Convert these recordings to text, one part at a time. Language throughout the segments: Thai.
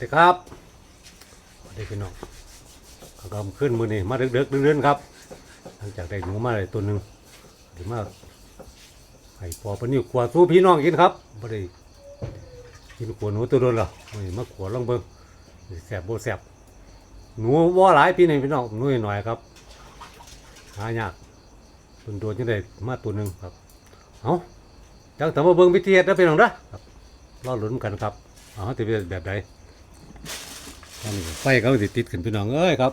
ดีครับสวัสดีพี่น้องขากำขึ้นมือนี่มาเด็กๆเรื่อนๆครับ หลังจากได้หนูมาเลยตัวหนึ่งเดี๋ยวมาให้พอปนนี้ขวสู้พี่น้องกินครับไม่ได้กินขวหนูตัวโดนหรอมือนี้มาขวลองเบิ้งแสบโบแสบหนูว่าหลายพี่นี่พี่น้องหนูหน่อยครับหายากตัวโดนจังได้มาตัวหนึ่งครับเอาจังแต่ว่าเบิ้งวิธีเฮ็ดนะพี่น้องนะครับรอลุ้นกันครับเอาจะเป็นแบบใด อันนี้ไฟเขาติดติดขึ้นพี่น้องเอ้ยครับ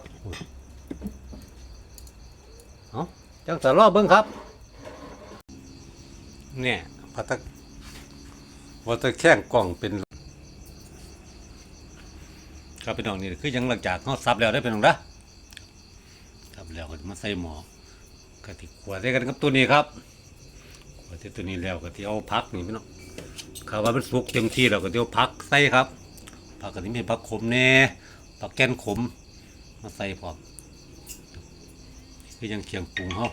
เอาจังแต่รอบเบิ้งครับ เนี่ยพัตะวัตะแข้งกล่องเป็น ครับพี่น้องนี่คือยังหลังจากเขาซับแล้วได้เป็นน้องนะซับแล้วก็มาใส่หม้อกะทิขวดได้กันกับตัวนี้ครับขวดที่ตัวนี้แล้วก็ที่เอาพักนี่พี่น้องข้าวว่ามันสุกเต็มที่แล้วก็เที่เอาพักใส่ครับ ผักกะทิมีผักขมแน่ผักแก้นขม มาใส่พร้อมคือยังเคียงปรุงเขา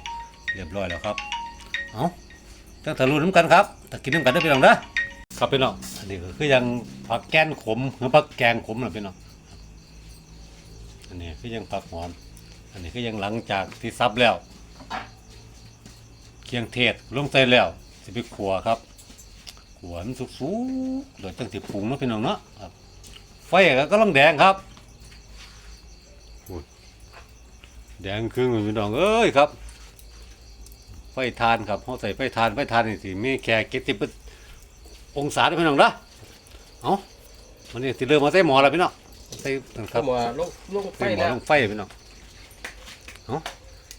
เรียบร้อยแล้วครับ เอาตั้งแต่รู้น้ำกันครับแต่กินน้ำกันได้พี่น้องนะครับพี่น้องอันนี้ก็คือยังผักแก้นขมหรือผักแกงขมนะพี่น้องอันนี้คือยังผักหอมอันนี้คือยังหลังจากที่ซับแล้ว เคียงเทศลงใส่แล้วจะไปขัวครับขัวให้มันสุกๆโดยตั้งที่ปรุงเนาะพี่น้องเนาะครับ ไฟก็กำลังแดงครับอุ๊ยแดงครึ่งเลยพี่น้องเอ้ยครับ ไฟทานครับเขาใส่ไฟทานไฟทานนี่สิมีแค่เก็ดสิบองศาด้วยพี่น้องนะเอาวันนี้สิเริ่มมาใส่หมอแล้วพี่น้องใส่นั่นคเข้ารับมาลงลงไฟใส่หมอแล้วลงไฟพี่น้องเอา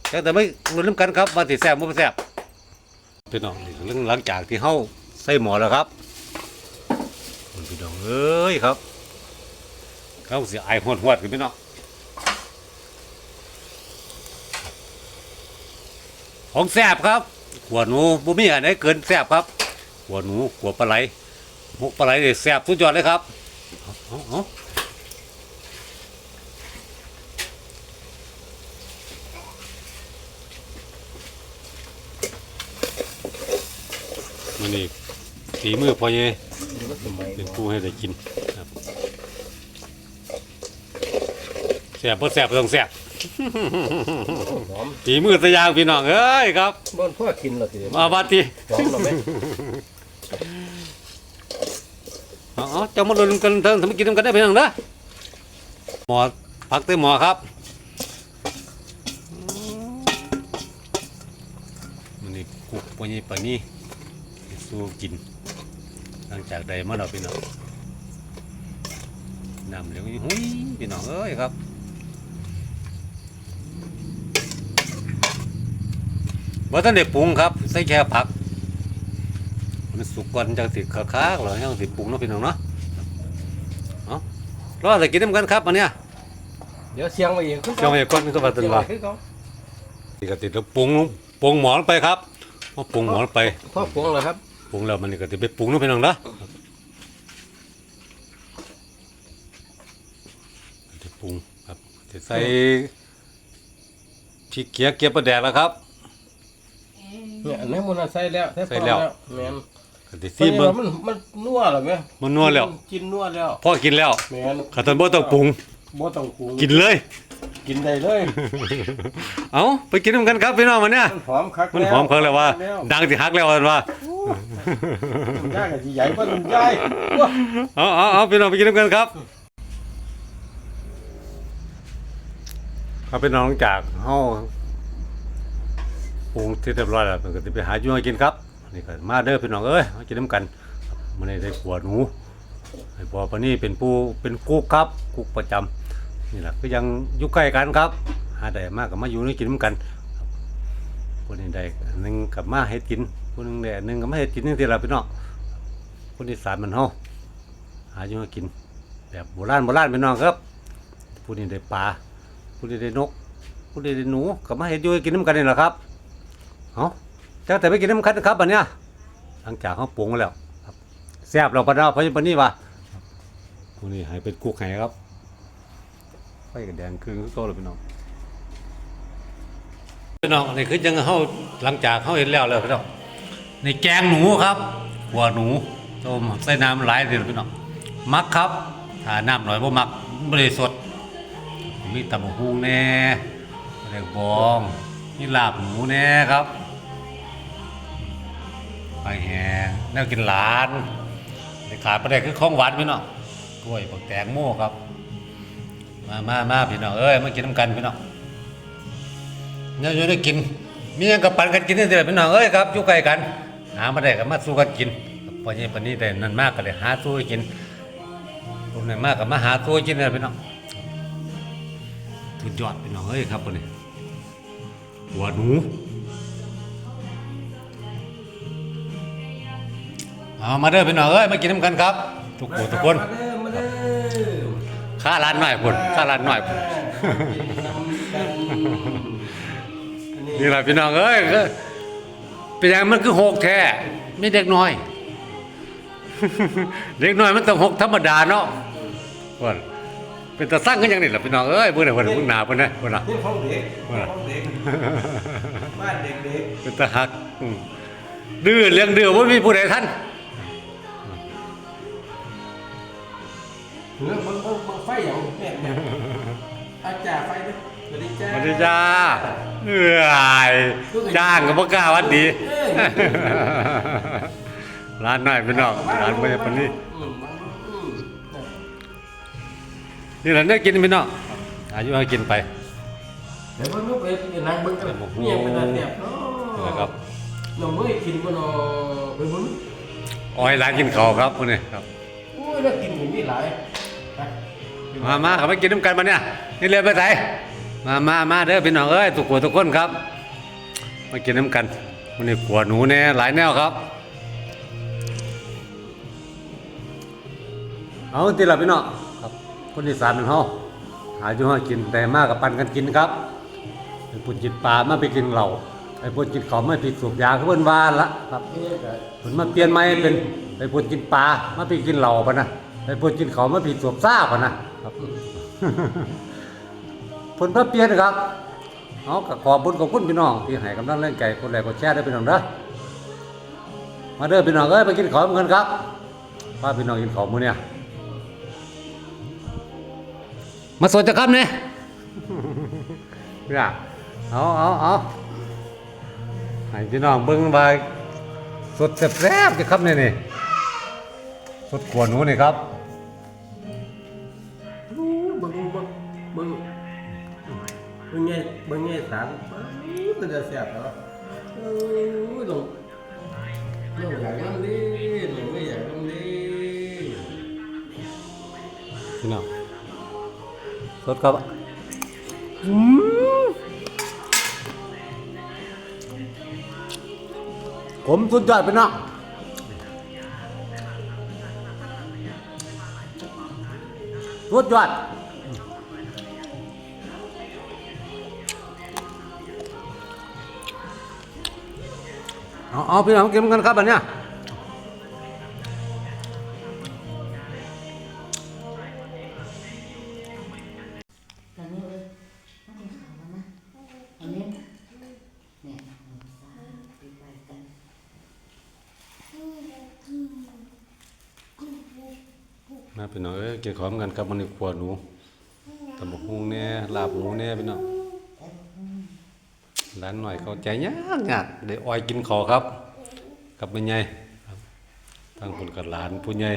แต่แต่ไม่รู้น้ำกันครับว่าสิแซ่บไม่แซ่บพี่น้องนี่เรื่องหลังจากที่เฮาใส่หมอแล้วครับพี่น้องเอ้ยครับ เขาเสียไอหวดหวดกันพี่น้องของแสบครับหัวหนูบ่มีอันไหนเกินแสบครับหัวหนูหัวปลาไหลหมกปลาไหลนี่แสบสุดยอดเลยครับเอาเอาเอามันนี่ตีมือพอเยเป็นผู้ให้ได้กิน ครับแสบพอแสบบ่ต้องแสบหอมตีมือตะยางพี่น้องเอ้ยครับบ่นพ่อกินแล้วทีเดียวมาบัดทีหอมเราไหมอ๋อจะมาลุ้นกันเถิงทำกินกันได้พี่น้องนะหมอพักเต้หมอครับมันนี่กุกปนี่ปานนี้สู้กิน หลังจากใดมาเราพี่น้องน้ำเหลวนี่หุ้ยพี่น้องเอ้ยครับ บ่ทันได้ปรุงครับใส่แค่ผัก มันสุกก่อนจังสิค้าๆหรอจังสิปรุงเนาะพี่น้องเนาะเอารอแต่กินน้ำกันครับอันเนี้ยเดี๋ยวเสียงไว้อีกคือเจ้าแม่ก้อนก็ว่าตันว่าคือเขานี่ก็ติดแล้วปรุงปรุงหมอนไปครับพอปรุงหมอนไปพ่อปรุงเลยครับปรุงแล้วมันนี่ก็ติไปปรุงเนาะพี่น้องเนาะจะปรุงครับจะใส่พริกเกียเกียบประแดกแล้วครับ เนี่ยอันนี้มันใส่แล้วใส่ใส่แล้วแม่นก็ติซีเบิ่งมันมันนัวแล้วแม่มันนัวแล้วกินนัวแล้วพอกินแล้วแม่นขันตอนบ่ต้องปรุงบ่ต้องปรุงกินเลย กินได้เลย เอาไปกินน้ำกันครับพี่น้องมันเนี่ยมันหอมคักมันหอมเขาเลยว่าแล้วดังสิฮักแล้วว่าว่ามันย่างกับสิใหญ่กว่ามันใหญ่ว้าเอาเอาเอาพี่น้องไปกินกันครับครับพี่น้องจากเฮา ปรุงที่เรียบร้อยแล้วเพิ่นก็สิไปหาอยู่ให้กินครับนี่ก็มาเด้อพี่น้องเอ้ยมากินน้ำกันมื้อนี้ได้ขวดหนูให้พอปนี้เป็นผู้เป็นกุ๊กครับกุ๊กประจำนี่แหละก็ยังอยู่ใกล้กันครับ หาได้มากก็มาอยู่นี่กินน้ำกันคนนี้ได้นหนึงกับมาเฮ็ดกินคนนึงได้อันหนึงก็มาเฮ็ดกินนี่สิล่ะพี่น้องคนอีสานมันเฮาหาอยู่กิน แบบโบราณโบราณพี่น้องครับผู้นี้ได้ปลาผู้นี้ได้นกผู้นี้ได้หนูก็มาเห็นอยู่กินน้ำกันนี่แหละครับ เอาเจ้าแต่ไปกินน้ำกันนะครับอันเนี้ยหลังจากเขาปรุงแล้วครับแซ่บเราปะเนาพราะปนนี้ว่าผู้นี้ให้เป็นกุ๊กไห้ครับไฟกระแดงคือโตเลยพี่น้องพี่น้องนนี้คือยังเขาหลังจากเขาเห็นแล้วเลยพี่น้องในแกงหนูครับหัวหนูต้มใส่น้ำหลายเดือนพี่น้องมักครับถ้าน้ำหน่อยบ่มักบ่ได้สด มีตำบักหุ่งแน่เรียกบองมีลาบหมูแน่ครับ ไปแหงแนวกินหลานที่ขาดประเด็คือของหวานพี่น้องกล้วยบักแตงโมครับ มามามาพี่น้องเอ้ยมากินน้ำกันพี่น้องเนี่ยอยู่ได้กิน มีหยังกับปันกันกินนี่เดียวพี่น้องเอ้ยครับอยู่ใกล้กัน หามาได้ก็มาสู้กันกินพอนี้ปนี้แต่นั่นมากก็เลยหาสู้กินผมนั่นมากก็มาหาสู้กินนี่แหละพี่น้องสุดยอดพี่น้องเอ้ยครับคนนี้หัวหนู เอามาเด้อพี่น้องเอ้ยมากินน้ำกันครับ ทุกคนทุกคนมาเด้อมาเด้อค่าร้านหน่อยคนค่าร้านหน่อยพุ่นนี่แหละพี่น้องเอ้ยก็เป็นยังมันคือหกแท้ไม่เด็กน้อย เด็กน้อยมันต้องหกธรรมดาเนาะว่าเป็นตาสร้างกันอย่างนี้แหละพี่น้องเอ้ยเบื่อไหนวันมึงหนาเพิ่นนะเพิ่นน่ะนี่ห้องเด็กห้องเด็กบ้านเด็กเป็นตาหักอืมดื้อเลี้ยงดื้อบ่มีผู้ใดท่าน เรื่องบังบังบังไฟอย่างแม่เนี่ยอาจารย์ไฟด้วยสวัสดีจ้าสวัสดีจ้าเอ้ยจ้างก็บ่กล้าวัดดี ร้านน้อยพี่น้องร้านบ่ใช่ปานนี้อืมอืมนี่แหละเนี่ยกินพี่น้องอายุให้กินไปเดี๋ยวเพิ่งลูกไปกินนั่งเบิ่งกันเมียเป็นอะไรเนี่ยเนาะนะครับน้องเมื่อยกินบ่เนาะไปเบิ่งอ้อยร้านกินข้าวครับพวกนี้ครับโอ้ยแล้วกินก็มีหลายไป มามาครับไปกินน้ำกันมาเนี่ยนี่เลยไปไหนมามามาเด้อพี่น้องเอ้ยทุกคนทุกคนครับ มากินน้ำกันวันนี้ขวหนูเนี่ยหลายแนวครับ เอาทีละพี่น้องครับ คนอีสานเป็นเฮาหาอยู่หากินแต่มากกับปันกันกินครับไอ้ปุ่นจิตปลามาไปกินเหล้าไอ้ปุ่นจิตเขาไม่ผิดสูบยาเขาเพิ่นว่าละครับนี่ก็ผลมาเปลี่ยนใหม่เป็นไปพูดกินปลามาไปกินเหล่าปะนะ ไปพูดกินเขาวมาผิดสวบซ่าปะนะครับผลมาเปลี่ยนครับเอากับขอบบุญขอบคุณพี่น้องที่ให้กำลังเล่นไก่คนแรกคนแชร์ได้พี่น้องเด้อมาเด้อพี่น้องเอ้ยไปกินข้าวกันครับพาพี่น้องกินข้าวมื้อเนี่ยมาสดจะครับเนี่ย เนี่ยเอาเอาเอาให้พี่น้องเบิ่งว่าสดแซ่บๆจะครับเนี่ยนี่สดขวหนูนี่ครับ เบิ่งไงเบิ่งไงสารอู้ก็จะแซ่บเนาะโอ้ยลงลงอยากนั่งดิลงไม่อยากนั่งดิพี่น้องสดครับผมสุดยอดพี่น้องสุดยอด เอาเอาพี่น้องกินกันครับอันเนี้ยตอนนี้เลยต้องกินข้าวแล้วนะอันนี้เนี่ยเนี่ยสาปีไปกันนะพี่น้องเอ้ยกินของกันกับมันนี่ขวหนูตำบักฮุงแน่ลาบหมูแน่พี่น้อง ร้านหน่อยเขาใจยากยากได้อ้อยกินขอครับ กับแม่ใหญ่ครับทั้งคนกับหลานผู้ใหญ่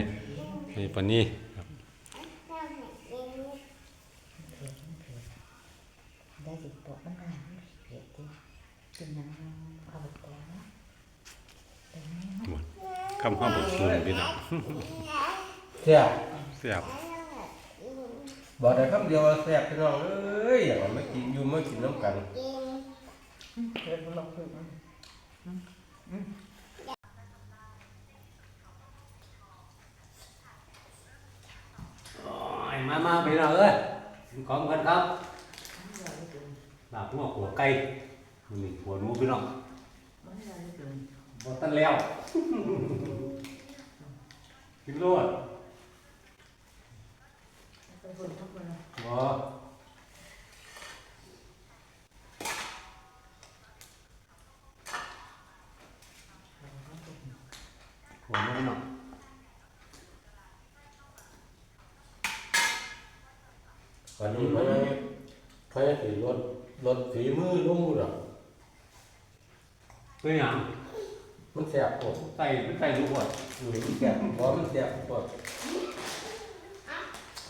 ในปานนี้ครับได้สิตัวมันหนาเห็ดดิกินน้ำเอาไปแกงนะเป็นไงหมดคำห้ามบทสูงพี่น้องแซ่บเสียบบอกได้คำเดียวว่าแซ่บพี่น้องเอ้ยอย่างมากินอยู่มากินน้ำกัน เดินลงพื้นมามาพี่น้องเอ้ยกินของกันครับลาบหัวขัวไก่มันนี่ขัวหนูพี่น้องมันอะไรเกินบ่ตันแล้วกินโลดไปบนทุกคนเลย บ่ หัวมันเนาะ วันนี้เขายังเขายังติดรถรถฝีมือลุ่มหรอกเป็นหยังมันแสบปวดใส่ใส่ดูก่อนอยู่มันแสบเพราะมันแสบปวด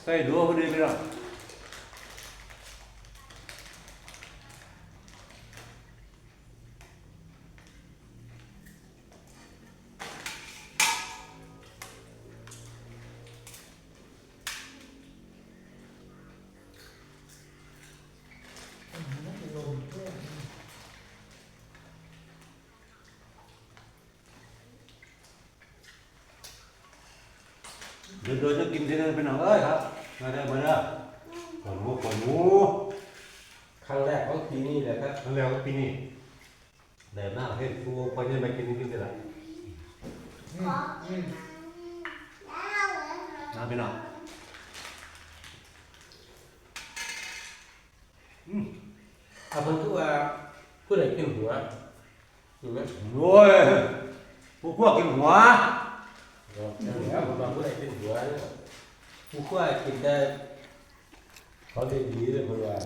ใส่ดูพอดีไปแล้วลมเพื่อน เดี๋ยวเดี๋ยวจะกินที่นั่นเป็นหนังเอ้ยครับมาได้อมาได้อขนหมูขนหมูครั้งแรกของปีนี้แหละครับทั้งแล้วก็ปีนี้ได้หน้าเฮ็ดฟูคนยังไม่กินนี่กินได้ละอืมอืมน้ำไปหน่อยเอาคนคือว่าผู้ใดกินหัวเห็นไหมโอ้ยพวกพวกกินหัว แล้วผมว่าผู้ใดกินหัวเนี่ยผู้กล้ากินได้เขาได้ดีเลยเราะว่า